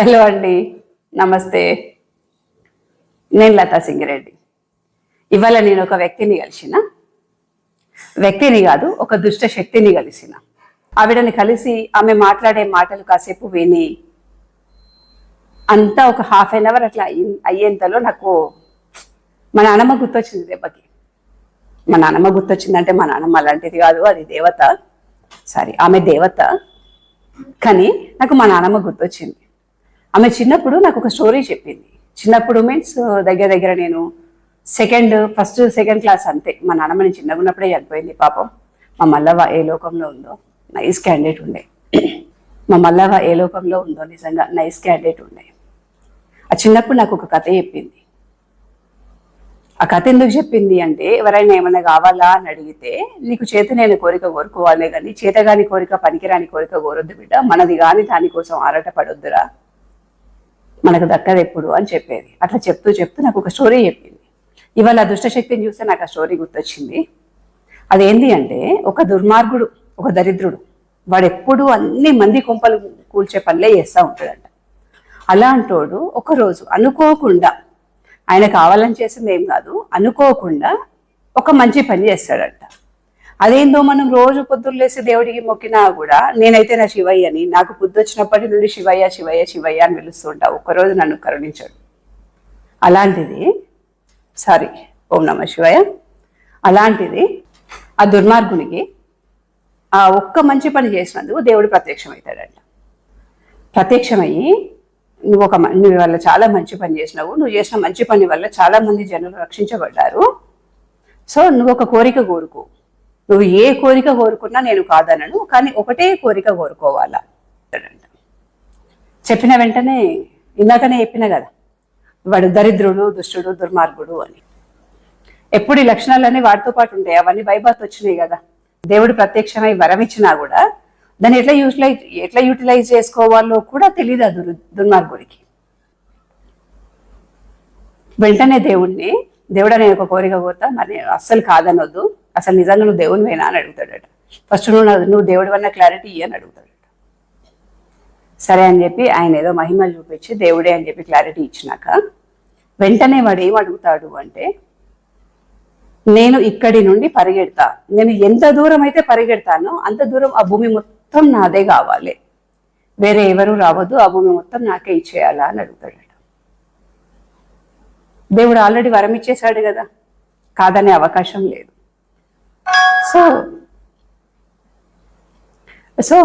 Hello అండి నమస్తే. నేను లతా సింగిరెడ్డి. ఇవాళ నేను ఒక వ్యక్తిని కలిసిన వ్యక్తిని కాదు ఒక దుష్ట శక్తిని కలిసిన. ఆవిడని కలిసి ఆమె మాట్లాడే మాటలు కాసేపు విని అంతా ఒక హాఫ్ అన్ అవర్ అట్లా అయ్యి అయ్యేంతలో నాకు మా నానమ్మ గుర్తొచ్చింది దెబ్బకి. మా నానమ్మ గుర్తొచ్చిందంటే మా నాన్నమ్మ అలాంటిది కాదు అది దేవత. సారీ ఆమె దేవత. కానీ నాకు మా నానమ్మ గుర్తొచ్చింది. ఆమె చిన్నప్పుడు నాకు ఒక స్టోరీ చెప్పింది. చిన్నప్పుడు మీన్స్ దగ్గర దగ్గర నేను సెకండ్ ఫస్ట్ సెకండ్ క్లాస్ అంతే. మా నాన్నమ్మ నేను చిన్నగా ఉన్నప్పుడే చనిపోయింది పాపం. మా మల్లవ్వ ఏ లోకంలో ఉందో నైస్ క్యాండిడేట్ ఉండే. మా మల్లవ్వ ఏ లోకంలో ఉందో నిజంగా నైస్ క్యాండిడేట్ ఉండే. ఆ చిన్నప్పుడు నాకు ఒక కథ చెప్పింది. ఆ కథ ఎందుకు చెప్పింది అంటే ఎవరైనా ఏమైనా కావాలా అని అడిగితే నీకు చేతనైన కోరిక కోరుకోవాలి కానీ చేతగాని కోరిక పనికిరాని కోరిక కోరొద్దు బిడ్డ. మనది కాని దానికోసం ఆరాట పడొద్దురా మనకు దక్కదు ఎప్పుడు అని చెప్పేది. అట్లా చెప్తూ చెప్తూ నాకు ఒక స్టోరీ చెప్పింది. ఇవాళ దుష్టశక్తిని చూస్తే నాకు ఆ స్టోరీ గుర్తొచ్చింది. అదేంటి అంటే ఒక దుర్మార్గుడు ఒక దరిద్రుడు వాడు ఎప్పుడు అన్ని మంది కొంపలు కూల్చే పనులే చేస్తూ ఉంటాడంట. అలాంటోడు ఒకరోజు అనుకోకుండా ఆయన కావాలని చేసింది ఏం కాదు అనుకోకుండా ఒక మంచి పని చేస్తాడంట. అదేందో మనం రోజు పొద్దున్నేసి దేవుడికి మొక్కినా కూడా నేనైతే నా శివయ్యని నాకు బుద్ధి వచ్చినప్పటి నుండి శివయ్య శివయ్య శివయ్య అని పిలుస్తుంటా ఒక్కరోజు నన్ను కరుణించాడు. అలాంటిది సారీ ఓం నమ శివయ్య. అలాంటిది ఆ దుర్మార్గునికి ఆ ఒక్క మంచి పని చేసినందుకు దేవుడు ప్రత్యక్షమవుతాడంట. ప్రత్యక్షమయ్యి నువ్వు ఒక మ- నువ్వు వల్ల చాలా మంచి పని చేసినావు. నువ్వు చేసిన మంచి పని వల్ల చాలా మంది జనులు రక్షించబడ్డారు. సో నువ్వు ఒక కోరిక కోరుకో. నువ్వు ఏ కోరిక కోరుకున్నా నేను కాదనను కానీ ఒకటే కోరిక కోరుకోవాలా? చెప్పిన వెంటనే ఇందాకనే చెప్పిన కదా వాడు దరిద్రుడు దుష్టుడు దుర్మార్గుడు అని. ఎప్పుడు ఈ లక్షణాలన్నీ వాటితో పాటు ఉంటాయి అవన్నీ బైబాత్ వచ్చినాయి కదా. దేవుడు ప్రత్యక్షమై వరం ఇచ్చినా కూడా దాన్ని ఎట్లా యూటిలైజ్ ఎట్లా యూటిలైజ్ చేసుకోవాలో కూడా తెలియదు ఆ దుర్ దుర్మార్గుడికి. వెంటనే దేవుణ్ణి దేవుడు నేను ఒక కోరిక కోరుతా మరి అస్సలు కాదనొద్దు. అసలు నిజంగా నువ్వు దేవుని వేనా అని అడుగుతాడట. ఫస్ట్ నువ్వు నువ్వు దేవుడి వల్ల క్లారిటీ ఇయ్యి అని అడుగుతాడట. సరే అని చెప్పి ఆయన ఏదో మహిమలు చూపించి దేవుడే అని చెప్పి క్లారిటీ ఇచ్చినాక వెంటనే వాడు ఏం అడుగుతాడు అంటే నేను ఇక్కడి నుండి పరిగెడతా. నేను ఎంత దూరం అయితే పరిగెడతానో అంత దూరం ఆ భూమి మొత్తం నాదే కావాలి. వేరే ఎవరు రావద్దు ఆ భూమి మొత్తం నాకే ఇచ్చేయాలా అని అడుగుతాడట. దేవుడు ఆల్రెడీ వరం ఇచ్చేశాడు కదా. కాదనే అవకాశం లేదు. సో సో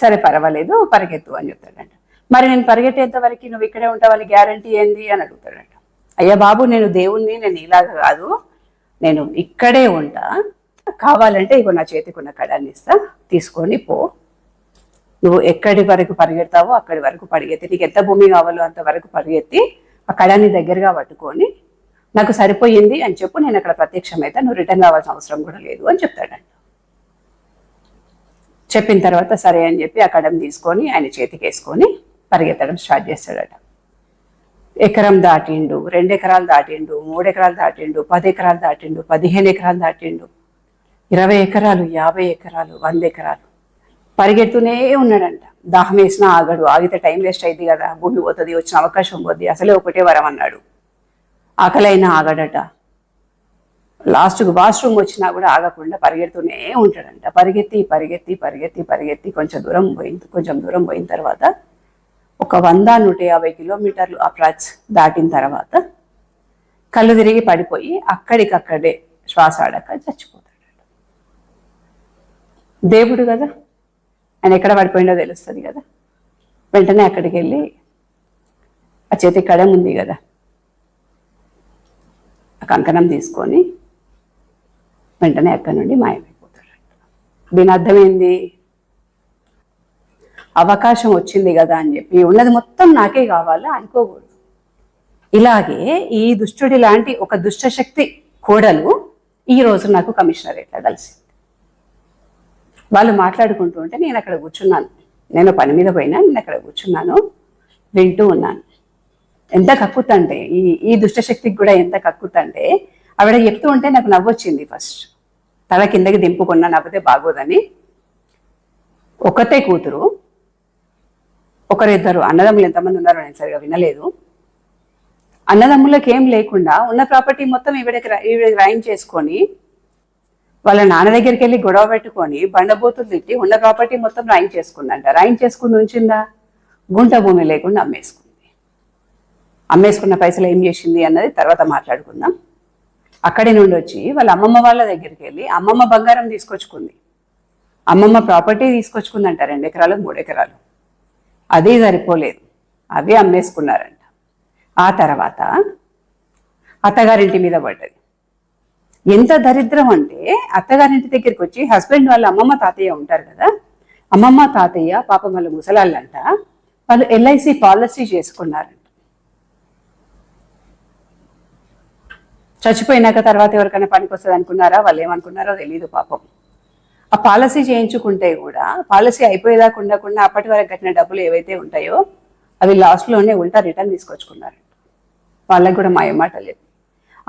సరే పర్వాలేదు పరిగెత్తు అని చెప్తాడంట. మరి నేను పరిగెట్టేంత వరకు నువ్వు ఇక్కడే ఉంటావని గ్యారంటీ ఏంది అని అడుగుతాడంట. అయ్యా బాబు నేను దేవుణ్ణి నేను ఇలాగా కాదు. నేను ఇక్కడే ఉంటా. కావాలంటే ఇగో నా చేతికి ఉన్న కడాన్ని ఇస్తా తీసుకొని పో. నువ్వు ఎక్కడి వరకు పరిగెడతావో అక్కడి వరకు పరిగెత్తి నీకు ఎంత భూమి కావాలో అంత వరకు పరిగెత్తి ఆ కడాన్ని దగ్గరగా పట్టుకొని నాకు సరిపోయింది అని చెప్పు నేను అక్కడ ప్రత్యక్షమైతే నువ్వు రిటర్న్ రావాల్సిన అవసరం కూడా లేదు అని చెప్తాడంట. చెప్పిన తర్వాత సరే అని చెప్పి ఆ కడం తీసుకొని ఆయన చేతికేసుకొని పరిగెత్తడం స్టార్ట్ చేస్తాడట. ఎకరం దాటిండు రెండు ఎకరాలు దాటిండు మూడు ఎకరాలు దాటిండు పది ఎకరాలు దాటిండు పదిహేను ఎకరాలు దాటిండు ఇరవై ఎకరాలు యాభై ఎకరాలు వంద ఎకరాలు. పరిగెడుతూనే ఉన్నాడంట. దాహం వేసినా ఆగడు ఆగితే టైం వేస్ట్ అయింది కదా భూమి పోతుంది వచ్చిన అవకాశం పోద్ది అసలే ఒకటే వరం అన్నాడు. ఆకలైనా ఆగడట. లాస్ట్కు వాష్రూమ్ వచ్చినా కూడా ఆగకుండా పరిగెడుతూనే ఉంటాడంట. పరిగెత్తి పరిగెత్తి పరిగెత్తి పరిగెత్తి కొంచెం దూరం పోయింది కొంచెం దూరం పోయిన తర్వాత ఒక వంద నూట యాభై కిలోమీటర్లు అప్రాచ్ దాటిన తర్వాత కళ్ళు తిరిగి పడిపోయి అక్కడికక్కడే శ్వాస ఆడక చచ్చిపోతాడట. దేవుడు కదా? ఆయన ఎక్కడ పడిపోయిందో తెలుస్తుంది కదా? వెంటనే అక్కడికి వెళ్ళి ఆ చేతి కడం ఉంది కదా? కంకణం తీసుకొని వెంటనే అక్కడి నుండి మాయమైపోతాడు దీని అర్థం ఏంది? అవకాశం వచ్చింది కదా అని చెప్పి ఉన్నది మొత్తం నాకే కావాలా అనుకోకూడదు. ఇలాగే ఈ దుష్టుడి లాంటి ఒక దుష్టశక్తి కోడలు ఈ రోజు నాకు కమిషనర్ ఎట్లా కలిసింది. వాళ్ళు మాట్లాడుకుంటూ ఉంటే నేను అక్కడ కూర్చున్నాను. నేను పని మీద పోయినా నేను అక్కడ కూర్చున్నాను వింటూ ఉన్నాను. ఎంత కక్కుతంటే ఈ ఈ దుష్టశక్తికి కూడా ఎంత కక్కుతంటే ఆవిడ చెప్తూ ఉంటే నాకు నవ్వొచ్చింది ఫస్ట్ తల కిందకి దింపుకున్నా నవ్వితే బాగోదని. ఒకతే కూతురు ఒకరిద్దరు అన్నదమ్ములు ఎంతమంది ఉన్నారో నేను సరిగా వినలేదు. అన్నదమ్ములకు ఏం లేకుండా ఉన్న ప్రాపర్టీ మొత్తం ఈవిడకి ఈవిడకి రాయిన్ చేసుకొని వాళ్ళ నాన్న దగ్గరికి వెళ్ళి గొడవ పెట్టుకొని బండబోతులు తిట్టి ఉన్న ప్రాపర్టీ మొత్తం రాయిన్ చేసుకుందంట. రాయిన్ చేసుకుని ఉంచిందా గుంట భూమి లేకుండా అమ్మేసుకుంది. అమ్మేసుకున్న పైసలు ఏం చేసింది అన్నది తర్వాత మాట్లాడుకుందాం. అక్కడి నుండి వచ్చి వాళ్ళ అమ్మమ్మ వాళ్ళ దగ్గరికి వెళ్ళి అమ్మమ్మ బంగారం తీసుకొచ్చుకుంది. అమ్మమ్మ ప్రాపర్టీ తీసుకొచ్చుకుందంట రెండు ఎకరాలు మూడు ఎకరాలు. అది సరిపోలేదు. అవి అమ్మేసుకున్నారంట. ఆ తర్వాత అత్తగారింటి మీద పడ్డది. ఎంత దరిద్రం అంటే అత్తగారింటి దగ్గరికి వచ్చి హస్బెండ్ వాళ్ళ అమ్మమ్మ తాతయ్య ఉంటారు కదా అమ్మమ్మ తాతయ్య పాపం వాళ్ళ ముసలాళ్ళంట. వాళ్ళు ఎల్ఐసి పాలసీ చేసుకున్నారంట. చచ్చిపోయినాక తర్వాత ఎవరికైనా పనికి వస్తుంది అనుకున్నారా? వాళ్ళు ఏమనుకున్నారో తెలియదు పాపం. ఆ పాలసీ చేయించుకుంటే కూడా పాలసీ అయిపోయేదాకా ఉండకుండా అప్పటి వరకు కట్టిన డబ్బులు ఏవైతే ఉంటాయో అవి లాస్ట్లోనే ఉల్టా రిటర్న్ తీసుకొచ్చుకున్నారు. వాళ్ళకి కూడా మా మాట లేదు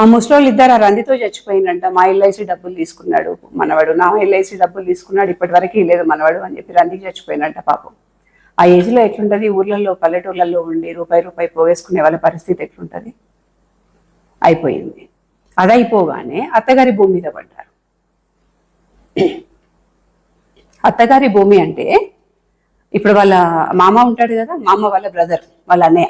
ఆ ముసలోళ్ళు ఇద్దరు ఆ రందితో చచ్చిపోయిందంట మా ఎల్ఐసి డబ్బులు తీసుకున్నాడు మనవాడు నా ఎల్ఐసి డబ్బులు తీసుకున్నాడు ఇప్పటి వరకు లేదు మనవాడు అని చెప్పి రందికి చచ్చిపోయినంట పాపం. ఆ ఏజ్లో ఎట్లుంటుంది? ఊర్లలో పల్లెటూర్లలో ఉండి రూపాయి రూపాయి పోగేసుకునే వాళ్ళ పరిస్థితి ఎట్లుంటుంది? అయిపోయింది. అదైపోగానే అత్తగారి భూమి మీద పడ్డారు. అత్తగారి భూమి అంటే ఇప్పుడు వాళ్ళ మామ ఉంటాడు కదా మామ వాళ్ళ బ్రదర్ వాళ్ళ అన్నయ్య.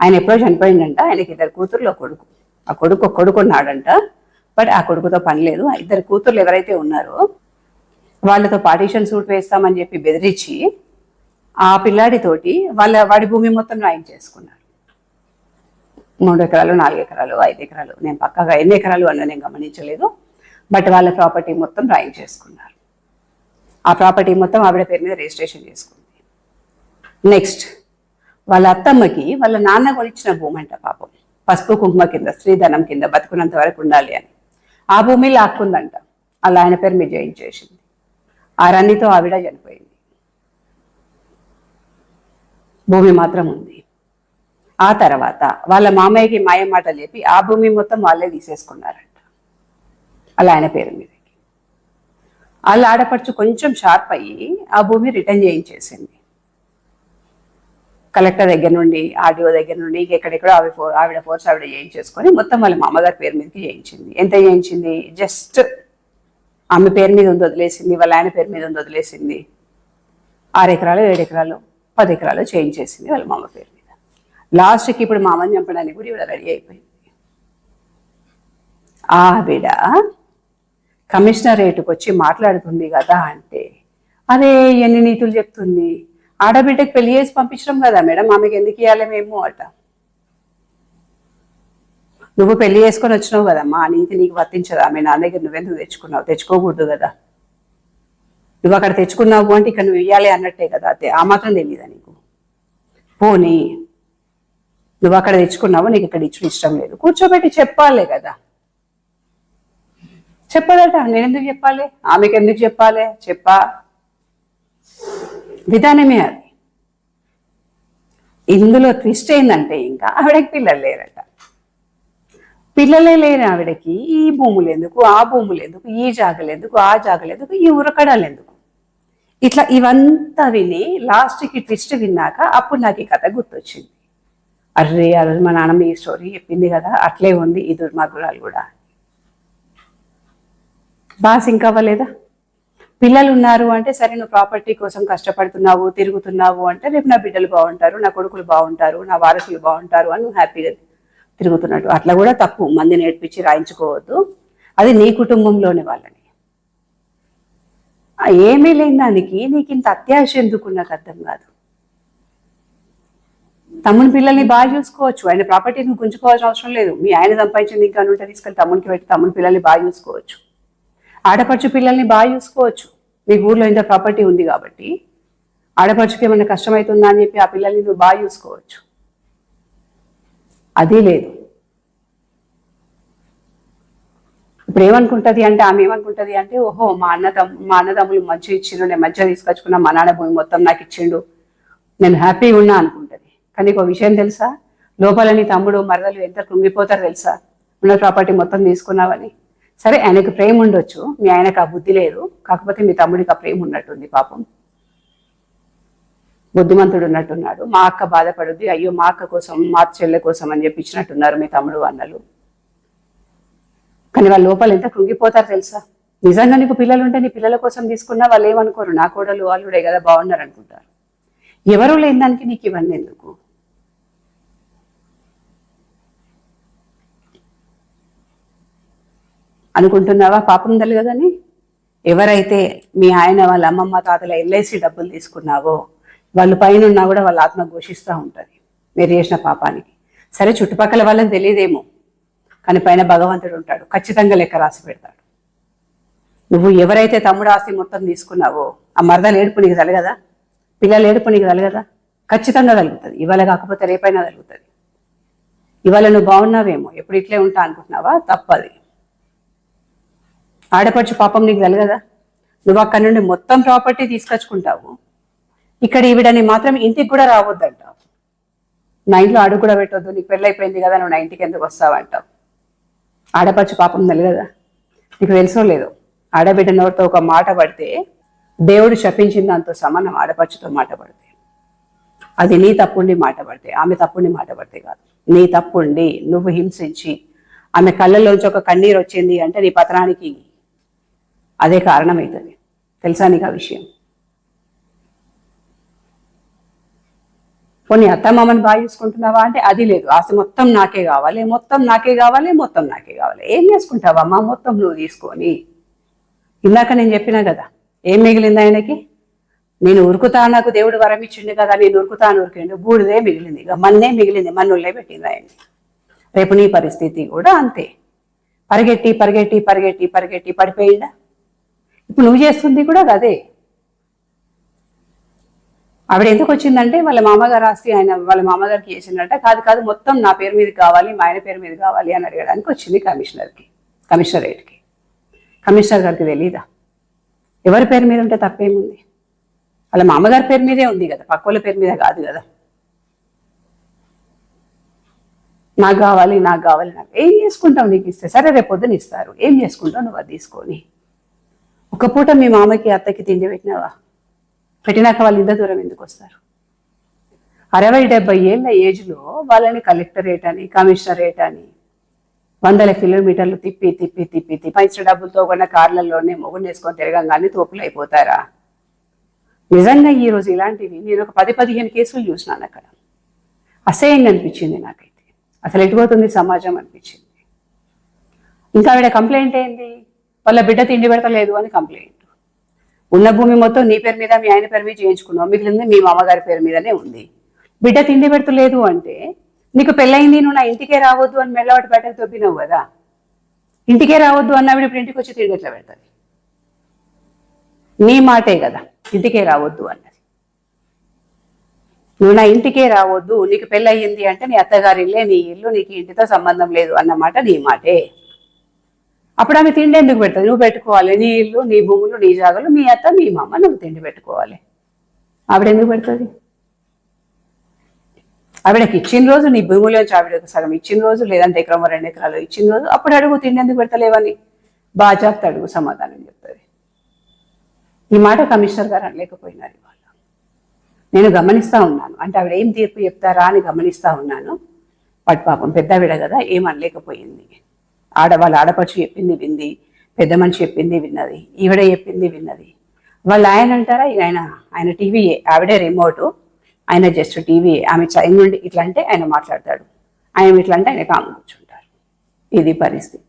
ఆయన ఎప్పుడో చనిపోయిందంట ఆయనకి ఇద్దరు కూతుర్లు ఒక కొడుకు. ఆ కొడుకు ఒక కొడుకు ఉన్నాడంట బట్ ఆ కొడుకుతో పని లేదు. ఆ ఇద్దరు కూతుర్లు ఎవరైతే ఉన్నారో వాళ్ళతో పార్టీషన్ సూట్ వేస్తామని చెప్పి బెదిరించి ఆ పిల్లాడితోటి వాళ్ళ వాడి భూమి మొత్తం రాయించేసుకున్నారు మూడు ఎకరాలు నాలుగు ఎకరాలు ఐదు ఎకరాలు. నేను పక్కగా ఎన్ని ఎకరాలు అన్న నేను గమనించలేదు. బట్ వాళ్ళ ప్రాపర్టీ మొత్తం రాయించేసుకున్నారు ఆ ప్రాపర్టీ మొత్తం ఆవిడ పేరు మీద రిజిస్ట్రేషన్ చేసుకుంది. నెక్స్ట్ వాళ్ళ అత్తమ్మకి వాళ్ళ నాన్న కొనిచ్చిన భూమి అంట పాపం. పసుపు కుంకుమ కింద స్త్రీధనం కింద బతుకున్నంత వరకు ఉండాలి అని. ఆ భూమి లాక్కుందంట. అలా ఆయన పేరు మీద జయించేసింది ఆ రన్నితో ఆవిడ చనిపోయింది. భూమి మాత్రం ఉంది. ఆ తర్వాత వాళ్ళ మామయ్యకి మాయ మాట చెప్పి ఆ భూమి మొత్తం వాళ్ళే తీసేసుకున్నారంట. అలా ఆయన పేరు మీదకి. వాళ్ళ ఆడపడుచు కొంచెం షార్ప్ అయ్యి ఆ భూమి రిటర్న్ చేయించేసింది. కలెక్టర్ దగ్గర నుండి ఆర్డీఓ దగ్గర నుండి ఎక్కడెక్కడో ఆవిడ ఫో ఆవిడ ఫోర్స్ ఆవిడ చేయించేసుకొని మొత్తం వాళ్ళ మామగారి పేరు మీదకి చేయించింది. ఎంత చేయించింది? జస్ట్ ఆమె పేరు మీద ఉంది వదిలేసింది వాళ్ళ ఆయన పేరు మీద ఉంది వదిలేసింది. ఆరు ఎకరాలు ఏడు ఎకరాలు పది ఎకరాలు చేయించేసింది వాళ్ళ మామ పేరు. లాస్ట్కి ఇప్పుడు మా అమ్మని చంపడానికి కూడా ఇవిడ రెడీ అయిపోయింది. ఆవిడ కమిషనరేట్కి వచ్చి మాట్లాడుతుంది కదా అంటే అరే ఎన్ని నీతులు చెప్తుంది? ఆడబిడ్డకి పెళ్ళి చేసి పంపించడం కదా మేడం ఆమెకి ఎందుకు ఇవ్వాలి మేము అట. నువ్వు పెళ్ళి చేసుకొని వచ్చినావు కదమ్మా నీతి నీకు వర్తించదు? ఆమె నా దగ్గర నువ్వెందుకు తెచ్చుకున్నావు? తెచ్చుకోకూడదు కదా. నువ్వు అక్కడ తెచ్చుకున్నావు అంటే ఇక్కడ నువ్వు ఇవ్వాలి అన్నట్టే కదా అదే ఆ మాత్రం తెలియదా నీకు? పోనీ. నువ్వు అక్కడ తెచ్చుకున్నావు నీకు ఇక్కడ ఇచ్చిన ఇష్టం లేదు. కూర్చోబెట్టి చెప్పాలే కదా. చెప్పదట నేను ఎందుకు చెప్పాలి? ఆమెకి ఎందుకు చెప్పాలి? చెప్పా. విధానమే అది. ఇందులో ట్విస్ట్ ఏంటంటే ఇంకా ఆవిడకి పిల్లలు లేరట. పిల్లలే లేరు ఆవిడకి ఈ భూములు ఎందుకు ఆ భూములు ఎందుకు ఈ జాగలు ఎందుకు ఆ జాగలు ఎందుకు ఈ ఉరకడాలు ఎందుకు? ఇట్లా ఇవంతా విని లాస్ట్కి ట్విస్ట్ విన్నాక అప్పుడు నాకు ఈ కథ గుర్తొచ్చింది. అర్రే ఆ రోజు మా నాన్నమ్మ ఈ స్టోరీ చెప్పింది కదా అట్లే ఉంది ఈ దుర్మార్గురాలు కూడా. బాగా సింక్ అవ్వలేదా? పిల్లలు ఉన్నారు అంటే సరే నువ్వు ప్రాపర్టీ కోసం కష్టపడుతున్నావు తిరుగుతున్నావు అంటే రేపు నా బిడ్డలు బాగుంటారు నా కొడుకులు బాగుంటారు నా వారసులు బాగుంటారు అని నువ్వు హ్యాపీగా తిరుగుతున్నట్టు. అట్లా కూడా తప్పు మంది నేర్పించి రాయించుకోవద్దు. అది నీ కుటుంబంలోని వాళ్ళని. ఏమీ లేని దానికి నీకు ఇంత అత్యాశ ఎందుకు నాకు అర్థం కాదు. తమ్ముని పిల్లల్ని బాగా చూసుకోవచ్చు. ఆయన ప్రాపర్టీ నువ్వు గుంజుకోవాల్సిన అవసరం లేదు. మీ ఆయన సంపాదించింది ఇంకా ఉంటే తీసుకెళ్ళి తమ్మునికి పెట్టి తమ్ముని పిల్లల్ని బాగా చూసుకోవచ్చు. ఆడపడుచు పిల్లల్ని బాగా చూసుకోవచ్చు. మీ ఊర్లో ఇంత ప్రాపర్టీ ఉంది కాబట్టి ఆడపడుచుకి ఏమైనా కష్టమవుతుందా అని చెప్పి ఆ పిల్లల్ని నువ్వు బాగా చూసుకోవచ్చు. అది లేదు. ఇప్పుడు ఏమనుకుంటుంది అంటే ఆమె ఏమనుకుంటుంది అంటే ఓహో మా అన్నదమ్ మా అన్నదమ్ములు మంచిగా ఇచ్చిండు నేను మంచిగా తీసుకొచ్చుకున్నా మా నాన్న భూమి మొత్తం నాకు ఇచ్చిండు. నేను హ్యాపీగా ఉన్నా అనుకుంటది కానీ ఒక విషయం తెలుసా? లోపల నీ తమ్ముడు మరదలు ఎంత కృంగిపోతారు తెలుసా? ఉన్న ప్రాపర్టీ మొత్తం తీసుకున్నావని. సరే ఆయనకు ప్రేమ ఉండొచ్చు మీ ఆయనకు ఆ బుద్ధి లేదు కాకపోతే మీ తమ్ముడికి ఆ ప్రేమ ఉన్నట్టుంది పాపం. బుద్ధిమంతుడు ఉన్నట్టున్నాడు. మా అక్క బాధపడుద్ది అయ్యో మా అక్క కోసం మా చెల్లె కోసం అని చెప్పి ఇచ్చినట్టున్నారు మీ తమ్ముడు అన్నలు. కానీ వాళ్ళ లోపల ఎంత కృంగిపోతారు తెలుసా? నిజంగా నీకు పిల్లలు ఉంటే నీ పిల్లల కోసం తీసుకున్నా వాళ్ళు ఏమనుకోరు. నా కోడలు వాళ్ళుడే కదా బాగున్నారు అనుకుంటారు ఎవరు లేని దానికి నీకు ఇవన్నీ ఎందుకు? అనుకుంటున్నావా? పాపం కదని ఎవరైతే మీ ఆయన వాళ్ళ అమ్మమ్మ తాతల ఎల్ఐసి డబ్బులు తీసుకున్నావో వాళ్ళు పైన ఉన్నా కూడా వాళ్ళ ఆత్మ ఘోషిస్తూ ఉంటుంది. మీరు చేసిన పాపానికి. సరే చుట్టుపక్కల వాళ్ళని తెలియదేమో. కానీ పైన భగవంతుడు ఉంటాడు. ఖచ్చితంగా లెక్క రాసి పెడతాడు. నువ్వు ఎవరైతే తమ్ముడు ఆస్తి మొత్తం తీసుకున్నావో ఆ మరదలు ఏడుపు నీకు తలగదా పిల్లలు ఏడుపు నీకు తలగదా ఖచ్చితంగా కలుగుతుంది ఇవాళ కాకపోతే రేపైనా తలుగుతుంది ఇవాళ నువ్వు బాగున్నావేమో? ఎప్పుడు ఇట్లే ఉంటా అనుకుంటున్నావా? తప్పది. ఆడపడుచు పాపం నీకు కలగదా నువ్వు అక్కడి నుండి మొత్తం ప్రాపర్టీ తీసుకొచ్చుకుంటావు. ఇక్కడ ఈవిడని మాత్రం ఇంటికి కూడా రావద్దంటావు. నా ఇంట్లో అడుగు కూడా పెట్టొద్దు నీకు పెళ్ళైపోయింది కదా నువ్వు నా ఇంటికి ఎందుకు వస్తావంటావు? ఆడపడుచు పాపం కదా నీకు తెలుసో లేదు? ఆడబిడ్డనోరితో ఒక మాట పడితే దేవుడు శపించిన దాంతో సమానం ఆడపడుచుతో మాట పడితే. అది నీ తప్పుండి మాట పడితే ఆమె తప్పుండి మాట పడితే కాదు. నీ తప్పుండి నువ్వు హింసించి ఆమె కళ్ళల్లోంచి ఒక కన్నీరు వచ్చింది అంటే నీ పతనానికి అదే కారణమవుతుంది తెలుసా నీకు ఆ విషయం? కొన్ని అత్తమ్మని బాగా చూసుకుంటున్నావా అంటే అది లేదు. ఆస్తి మొత్తం నాకే కావాలి మొత్తం నాకే కావాలి మొత్తం నాకే కావాలి. ఏం చేసుకుంటావమ్మా మొత్తం నువ్వు తీసుకొని. ఇందాక నేను చెప్పినా కదా ఏం మిగిలింది ఆయనకి? నేను ఉరుకుతా నాకు దేవుడు వరం ఇచ్చిండు కదా నేను ఉరుకుతాను ఉరికిండు. బూడిదే మిగిలింది. ఇక మన్నే మిగిలింది మన్నులే పెట్టింది ఆయన రేపు నీ పరిస్థితి కూడా అంతే. పరిగెట్టి పరిగెట్టి పరిగెట్టి పరిగెట్టి పడిపోయిందా ఇప్పుడు నువ్వు చేస్తుంది కూడా అదే. ఆవిడ ఎందుకు వచ్చిందంటే వాళ్ళ మామగారు ఆస్తి ఆయన వాళ్ళ మామగారికి చేసిందంట. కాదు కాదు మొత్తం నా పేరు మీద కావాలి మా ఆయన పేరు మీద కావాలి అని అడగడానికి వచ్చింది కమిషనర్కి కమిషనరేట్కి. కమిషనర్ గారికి తెలీదా? ఎవరి పేరు మీద ఉంటే తప్పేముంది? వాళ్ళ మామగారి పేరు మీదే ఉంది కదా పక్కోళ్ళ పేరు మీద కాదు కదా. నాకు కావాలి నాకు కావాలి నాకు ఏం చేసుకుంటావు నీకు ఇస్తే? సరే రేపు పొద్దున ఇస్తారు. ఏం చేసుకుంటావు నువ్వు అది తీసుకొని? ఒక్క పూట మీ మామకి అత్తకి తిండి పెట్టినావా? పెట్టినాక వాళ్ళు ఇంత దూరం ఎందుకు వస్తారు? అరవై డెబ్బై ఏళ్ళ ఏజ్లో వాళ్ళని కలెక్టరేట్ అని కమిషనరేట్ అని వందల కిలోమీటర్లు తిప్పి తిప్పి తిప్పి తిప్పి ఇచ్చిన డబ్బులతో కొన్న కార్లలోనే మొగుడు వేసుకొని తిరగంగానే తోపులు అయిపోతారా? నిజంగా ఈరోజు ఇలాంటివి నేను ఒక పది పదిహేను కేసులు చూసినాను అక్కడ. అసహ్యంగా అనిపించింది నాకైతే. అసలు ఎటుపోతుంది సమాజం అనిపించింది. ఇంకా ఆవిడ కంప్లైంట్ ఏంది? వాళ్ళ బిడ్డ తిండి పెడతలేదు అని కంప్లైంట్. ఉన్న భూమి మొత్తం నీ పేరు మీద మీ ఆయన పేరు మీద చేయించుకున్నావు. మిగిలింది మీ మామగారి పేరు మీదనే ఉంది. బిడ్డ తిండి పెడతలేదు అంటే నీకు పెళ్ళైంది నువ్వు నా ఇంటికే రావద్దు అని మెల్లవాటి బయటకు తొప్పినావు కదా. ఇంటికే రావద్దు అన్నవిడ ఇప్పుడు ఇంటికి వచ్చి తిండి ఎట్లా పెడతాది నీ మాటే కదా ఇంటికే రావద్దు అన్నది. నువ్వు నా ఇంటికే రావద్దు నీకు పెళ్ళయింది అంటే నీ అత్తగారి ఇల్లే నీ ఇల్లు నీకు ఇంటితో సంబంధం లేదు అన్నమాట నీ మాటే. అప్పుడు ఆమె తిండి ఎందుకు పెడతావు నువ్వు పెట్టుకోవాలి. నీ ఇల్లు నీ భూములు నీ జాగలు మీ అత్త మీ మామ నువ్వు తిండి పెట్టుకోవాలి. ఆవిడ ఎందుకు పెడుతుంది? ఆవిడకి ఇచ్చిన రోజు నీ భూమిలోంచి ఆవిడకు సగం ఇచ్చిన రోజు లేదంటే ఎకరం రెండు ఎకరాలు ఇచ్చిన రోజు అప్పుడు అడుగు తిండి ఎందుకు పెడతలేవని? బాజాప్త అడుగు సమాధానం చెప్తుంది. ఈ మాట కమిషనర్ గారు అనలేకపోయినారు ఇవాళ. నేను గమనిస్తూ ఉన్నాను. అంటే ఆవిడ ఏం తీర్పు చెప్తారా అని గమనిస్తూ ఉన్నాను. పట్ పాపం పెద్ద ఆవిడ కదా ఏం అనలేకపోయింది. ఆడవాళ్ళ ఆడపడుచు చెప్పింది వింది పెద్ద మనిషి చెప్పింది విన్నది ఈవిడ చెప్పింది విన్నది. వాళ్ళు ఆయన అంటారా? ఆయన ఆయన టీవీ ఆవిడే రిమోటు ఆయన జస్ట్ టీవీ. ఆమె చైన్ నుండి ఇట్లా అంటే ఆయన మాట్లాడతాడు. ఆయన ఇట్లా అంటే ఆయన కాము కూర్చుంటారు. ఇది పరిస్థితి.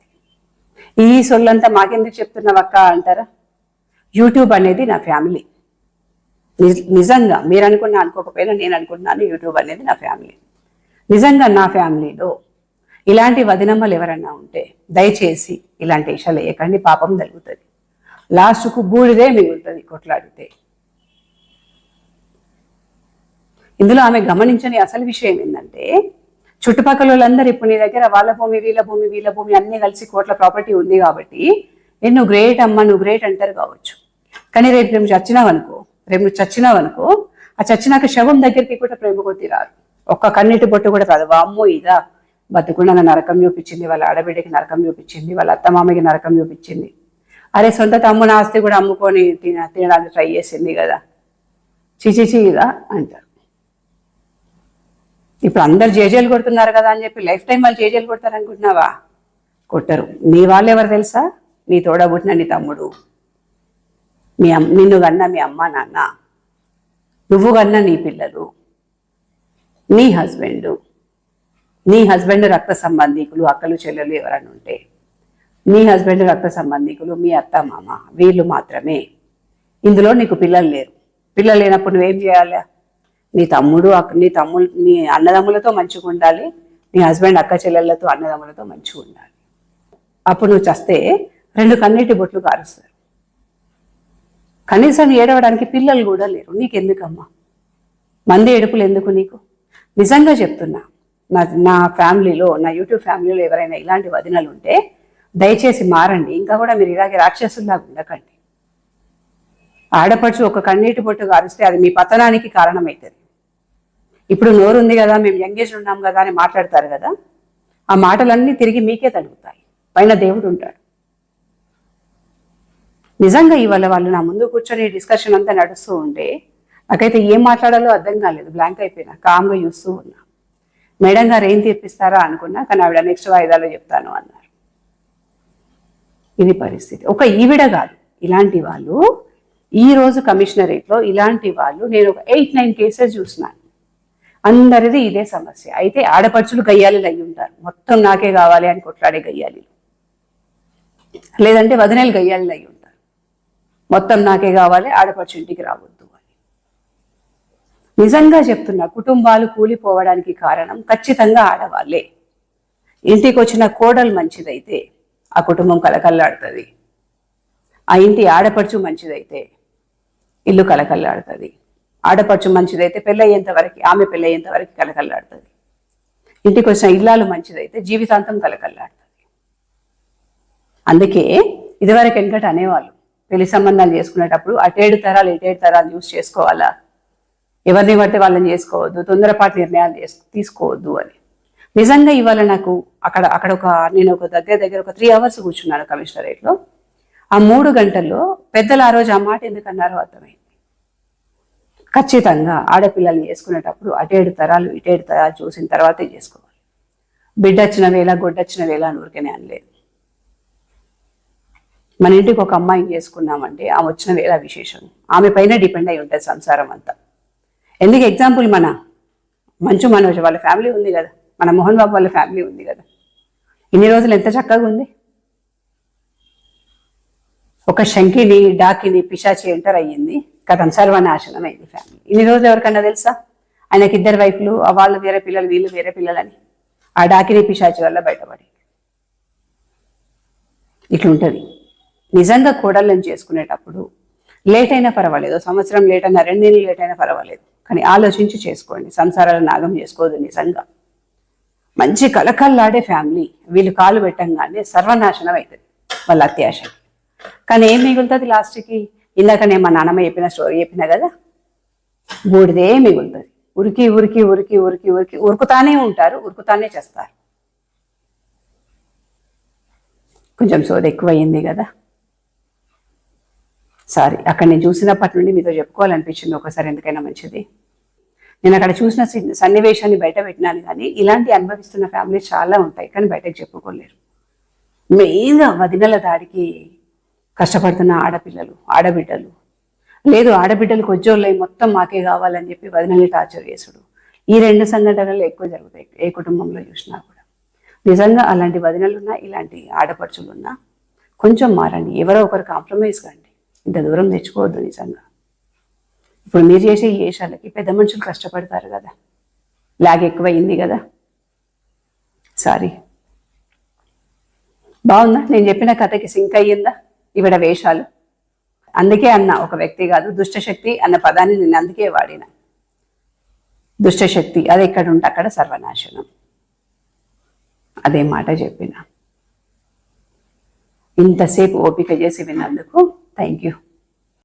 ఈ సొల్లంతా మాకెందుకు చెప్తున్నావక్క అంటారా? యూట్యూబ్ అనేది నా ఫ్యామిలీ నిజంగా మీరు అనుకున్నా అనుకోకపోయినా నేను అనుకుంటున్నాను యూట్యూబ్ అనేది నా ఫ్యామిలీ నిజంగా నా ఫ్యామిలీలో ఇలాంటి వదినమ్మలు ఎవరన్నా ఉంటే దయచేసి ఇలాంటి విషయాలు వేయకండి పాపం తగ్గుతుంది. లాస్ట్కు బూడిదే మిగులుతుంది కొట్లాడితే. ఇందులో ఆమె గమనించని అసలు విషయం ఏంటంటే చుట్టుపక్కల వాళ్ళందరూ ఇప్పుడు నీ దగ్గర వాళ్ళ భూమి వీళ్ళ భూమి వీళ్ళ భూమి అన్ని కలిసి కోట్ల ప్రాపర్టీ ఉంది కాబట్టి నేను గ్రేట్ అమ్మ నువ్వు గ్రేట్ అంటారు కావచ్చు. కానీ రేపు రేపు చచ్చినావు అనుకో రేపు నువ్వు చచ్చినావు అనుకో ఆ చచ్చినాక శవం దగ్గరికి కూడా ప్రేమ కొద్ది రాదు. ఒక్క కన్నీటి బొట్టు కూడా రాదు. వామ్మో ఇదా. బతుకుండా నరకం చూపించింది వాళ్ళ ఆడబిడ్డకి నరకం చూపించింది వాళ్ళ అత్తమామకి నరకం చూపించింది. అరే సొంత తమ్ముని ఆస్తి కూడా అమ్ముకొని తిన తినడానికి ట్రై చేసింది కదా. చిచిచిగా అంటారు. ఇప్పుడు అందరు జేజేలు కొడుతున్నారు కదా అని చెప్పి లైఫ్ టైం వాళ్ళు జేజేలు కొడతారు అనుకుంటున్నావా కొట్టరు. నీ వాళ్ళు ఎవరు తెలుసా? నీ తోడబుట్టిన నీ తమ్ముడు. మీ అమ్ నిన్ను కన్నా మీ అమ్మ నాన్న. నువ్వు కన్నా నీ పిల్లలు. నీ హస్బెండ్. నీ హస్బెండ్ రక్త సంబంధికులు అక్కలు చెల్లెలు ఎవరైనా ఉంటే నీ హస్బెండ్ రక్త సంబంధికులు మీ అత్త మామ వీళ్ళు మాత్రమే. ఇందులో నీకు పిల్లలు లేరు. పిల్లలు లేనప్పుడు నువ్వేం చేయాలి? నీ తమ్ముడు అక్క నీ తమ్ముడు నీ అన్నదమ్ములతో మంచిగా ఉండాలి. నీ హస్బెండ్ అక్క చెల్లెళ్ళతో అన్నదమ్ములతో మంచిగా ఉండాలి. అప్పుడు నువ్వు చస్తే రెండు కన్నీటి బొట్లు కారుస్తారు. కనీసం ఏడవడానికి పిల్లలు కూడా లేరు. నీకెందుకమ్మా? మంది ఏడుపులు ఎందుకు నీకు? నిజంగా చెప్తున్నా. నా నా ఫ్యామిలీలో నా యూట్యూబ్ ఫ్యామిలీలో ఎవరైనా ఇలాంటి వదినలు ఉంటే దయచేసి మారండి. ఇంకా కూడా మీరు ఇలాగే రాక్షసుల్లాగా ఉండకండి. ఆడపడుచు ఒక కన్నీటి పొట్టు కారిస్తే అది మీ పతనానికి కారణమవుతుంది ఇప్పుడు నోరు ఉంది కదా మేము ఎంగేజ్ ఉన్నాం కదా అని మాట్లాడతారు కదా ఆ మాటలన్నీ తిరిగి మీకే తగులుతాయి పైన దేవుడు ఉంటాడు. నిజంగా ఇవాళ వాళ్ళు నా ముందు కూర్చొని డిస్కషన్ అంతా నడుస్తూ ఉంటే నాకైతే ఏం మాట్లాడాలో అర్థం కాలేదు. బ్లాంక్ అయిపోయినా కామ్గా చూస్తూ ఉన్నా. మేడం గారు ఏం తీర్పిస్తారా అనుకున్నా కానీ ఆవిడ నెక్స్ట్ వాయిదాలో చెప్తాను అన్నారు. ఇది పరిస్థితి. ఒక ఈవిడ కాదు ఇలాంటి వాళ్ళు ఈ రోజు కమిషనరేట్లో ఇలాంటి వాళ్ళు నేను ఒక ఎయిట్ నైన్ కేసెస్ చూసినాను అందరిది ఇదే సమస్య. అయితే ఆడపడుచులు గయ్యాలీలు అయి ఉంటారు. మొత్తం నాకే కావాలి అని కొట్లాడే గయ్యాలీలు లేదంటే వదినేలు గయ్యాలీలు అయి ఉంటారు. మొత్తం నాకే కావాలి ఆడపడుచు ఇంటికి రావద్దు నిజంగా చెప్తున్నా కుటుంబాలు కూలిపోవడానికి కారణం ఖచ్చితంగా ఆడవాళ్ళే. ఇంటికి వచ్చిన కోడలు మంచిదైతే ఆ కుటుంబం కలకల్లాడుతుంది. ఆ ఇంటి ఆడపడుచు మంచిదైతే ఇల్లు కలకల్లాడుతుంది. ఆడపడుచు మంచిదైతే పెళ్ళయ్యేంత వరకు ఆమె పెళ్ళయ్యేంత వరకు కలకల్లాడుతుంది. ఇంటికి వచ్చిన ఇల్లాలు మంచిదైతే జీవితాంతం కలకల్లాడుతుంది. అందుకే ఇదివరకు వెనకట అనేవాళ్ళు పెళ్ళి సంబంధాలు చేసుకునేటప్పుడు అటేడు తరాలు ఇటేడు తరాలు యూస్ చేసుకోవాలా? ఎవరిని బట్టి వాళ్ళని చేసుకోవద్దు తొందరపాటు నిర్ణయాలు తీసుకోవద్దు అని. నిజంగా ఇవాళ నాకు అక్కడ అక్కడ ఒక నేను ఒక దగ్గర దగ్గర ఒక త్రీ అవర్స్ కూర్చున్నాను కమిషనరేట్లో. ఆ మూడు గంటల్లో పెద్దలు ఆ రోజు ఆ మాట ఎందుకు అన్నారో అర్థమైంది. ఖచ్చితంగా ఆడపిల్లల్ని చేసుకునేటప్పుడు అటేడు తరాలు ఇటేడు తరాలు చూసిన తర్వాతే చేసుకోవాలి. బిడ్డ వచ్చిన వేళ గొడ్డొచ్చిన వేళ అని ఊరికనే అనలేదు. మన ఇంటికి ఒక అమ్మాయిని చేసుకున్నామంటే ఆమె వచ్చిన వేళ విశేషం. ఆమె పైన డిపెండ్ అయి ఉంటుంది సంసారం అంతా. ఎందుకు ఎగ్జాంపుల్ మన? మంచు మనోజ్ వాళ్ళ ఫ్యామిలీ ఉంది కదా. మన మోహన్ బాబు వాళ్ళ ఫ్యామిలీ ఉంది కదా. ఇన్ని రోజులు ఎంత చక్కగా ఉంది? ఒక శంకిని డాకిని పిశాచి ఎంటర్ అయ్యింది. కథం సర్వనాశనం అయింది ఫ్యామిలీ ఇన్ని రోజులు ఎవరికన్నా తెలుసా? ఆయనకి ఇద్దరు వైపులు ఆ వాళ్ళు వేరే పిల్లలు వీళ్ళు వేరే పిల్లలని. ఆ డాకిని పిశాచి వల్ల బయటపడి. ఇట్లుంటది. నిజంగా కోడళ్ళని చేసుకునేటప్పుడు లేట్ అయినా పర్వాలేదు. సంవత్సరం లేట్ అయినా రెండు నెలలు లేట్ అయినా పర్వాలేదు. కానీ ఆలోచించి చేసుకోండి. సంసారాలు నాగం చేసుకోదు నిజంగా. మంచి కలకల్లాడే ఫ్యామిలీ. వీళ్ళు కాలు పెట్టంగానే సర్వనాశనం అవుతుంది వాళ్ళ అత్యాశకి కానీ ఏం మిగులుతుంది లాస్ట్కి? ఇందాకనే మా నాన్నమ్మ చెప్పిన స్టోరీ చెప్పిన కదా? బూడిదే మిగులుతుంది. ఉరికి ఉరికి ఉరికి ఉరికి ఉరికి. ఉరుకుతానే ఉంటారు ఉరుకుతానే చేస్తారు. కొంచెం సోది ఎక్కువయ్యింది కదా? సారీ అక్కడ నేను చూసినప్పటి నుండి మీతో చెప్పుకోవాలనిపించింది ఒకసారి ఎందుకైనా మంచిది. నేను అక్కడ చూసిన సి- సన్నివేశాన్ని బయట పెట్టినాను కానీ ఇలాంటి అనుభవిస్తున్న ఫ్యామిలీ చాలా ఉంటాయి కానీ బయటకు చెప్పుకోలేరు. మెయిన్గా వదినల దాడికి కష్టపడుతున్న ఆడపిల్లలు ఆడబిడ్డలు. లేదు ఆడబిడ్డలు కొజ్జోళ్ళై మొత్తం మాకే కావాలని చెప్పి వదినల్ని టార్చర్ చేసుడు. ఈ రెండు సంఘటనలు ఎక్కువ జరుగుతాయి ఏ కుటుంబంలో చూసినా కూడా. నిజంగా అలాంటి వదినలున్నా ఇలాంటి ఆడపడుచులున్నా కొంచెం మారండి. ఎవరో ఒకరు కాంప్రమైజ్ కండి. ఇంత దూరం తెచ్చుకోవద్దు నిజంగా. ఇప్పుడు మీరు చేసే ఈ వేషాలకి పెద్ద మనుషులు కష్టపడతారు కదా. లాగ్ ఎక్కువయింది కదా. సారీ బాగుందా? నేను చెప్పిన కథకి సింక్ అయ్యిందా? ఇవిడ వేషాలు. అందుకే అన్న ఒక వ్యక్తి కాదు దుష్టశక్తి అన్న పదాన్ని నేను అందుకే వాడిన. దుష్టశక్తి అది ఎక్కడ ఉంటే అక్కడ సర్వనాశనం. అదే మాట చెప్పిన. ఇంతసేపు ఓపిక చేసి విన్నందుకు Thank you.